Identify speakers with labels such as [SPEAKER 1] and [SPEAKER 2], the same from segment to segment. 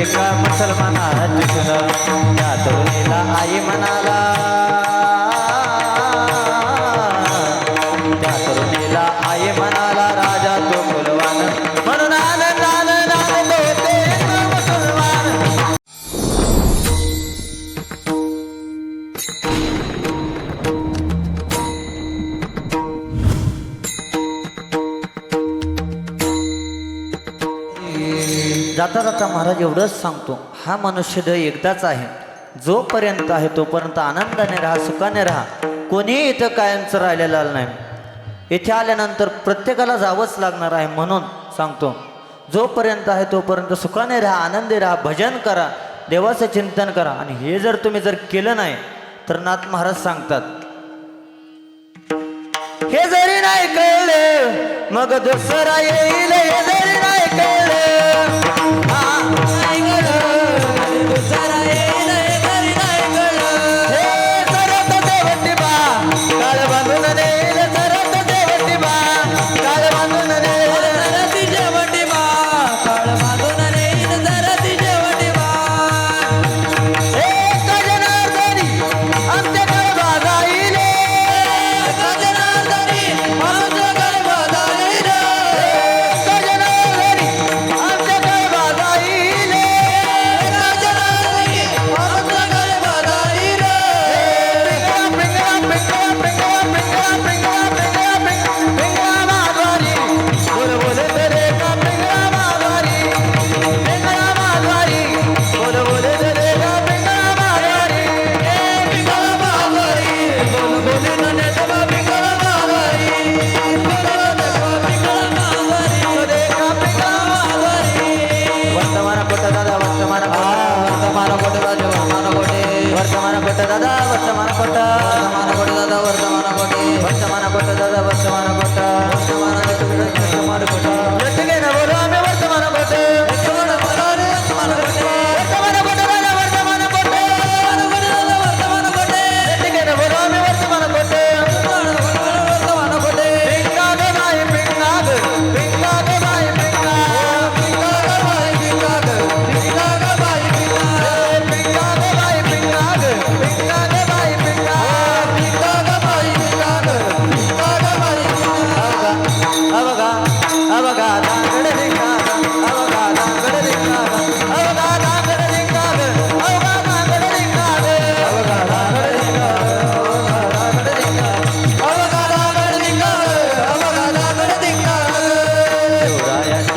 [SPEAKER 1] एका मुसलमानाची दिसलं. त्या तरुणीला आई म्हणाला जाता जाता महाराज एवढंच सांगतो हा मनुष्यदेह एकदाच आहे. जोपर्यंत आहे तोपर्यंत आनंदाने राहा सुखाने राहा. कोणीही इथं कायमचं राहिलेला नाही. इथे आल्यानंतर प्रत्येकाला जावंच लागणार आहे म्हणून सांगतो. जोपर्यंत आहे तोपर्यंत सुखाने राहा आनंदी राहा भजन करा देवाचं चिंतन करा. आणि हे जर तुम्ही जर केलं नाही तर नाथ महाराज सांगतात हे जरी नाही कळले मग दुसरा येईल वर्तमान कोट दादा वर्तमान
[SPEAKER 2] वर्तमान कोटे राजे वर्तमान कोटे
[SPEAKER 1] वर्तमान कोट दादा वर्तमान कोट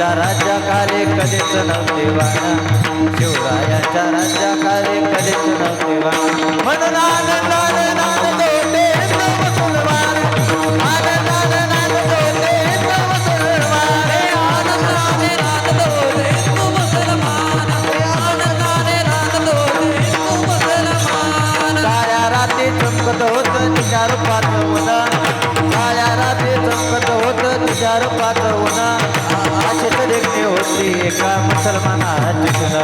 [SPEAKER 1] राजा राज्याखाली कधीच नव्हते वाणा शिवरायाच्या राज्याखाली कधीच नव्हते वाणा म्हणून आनंदाने तुझ्या रूपात होणार काळ्या रात्री चमकत होत तुझ्या रूपात अशीच देखणी होती. एका मुसलमानाची सुना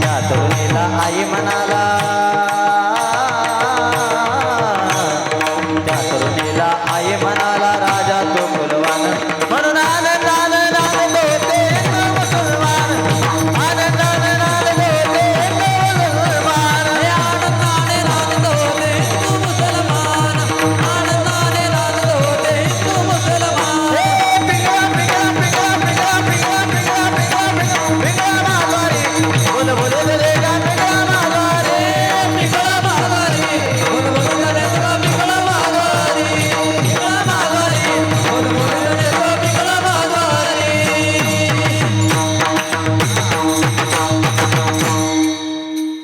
[SPEAKER 1] त्या तरुणीला त्या तरुणीला आई म्हणाला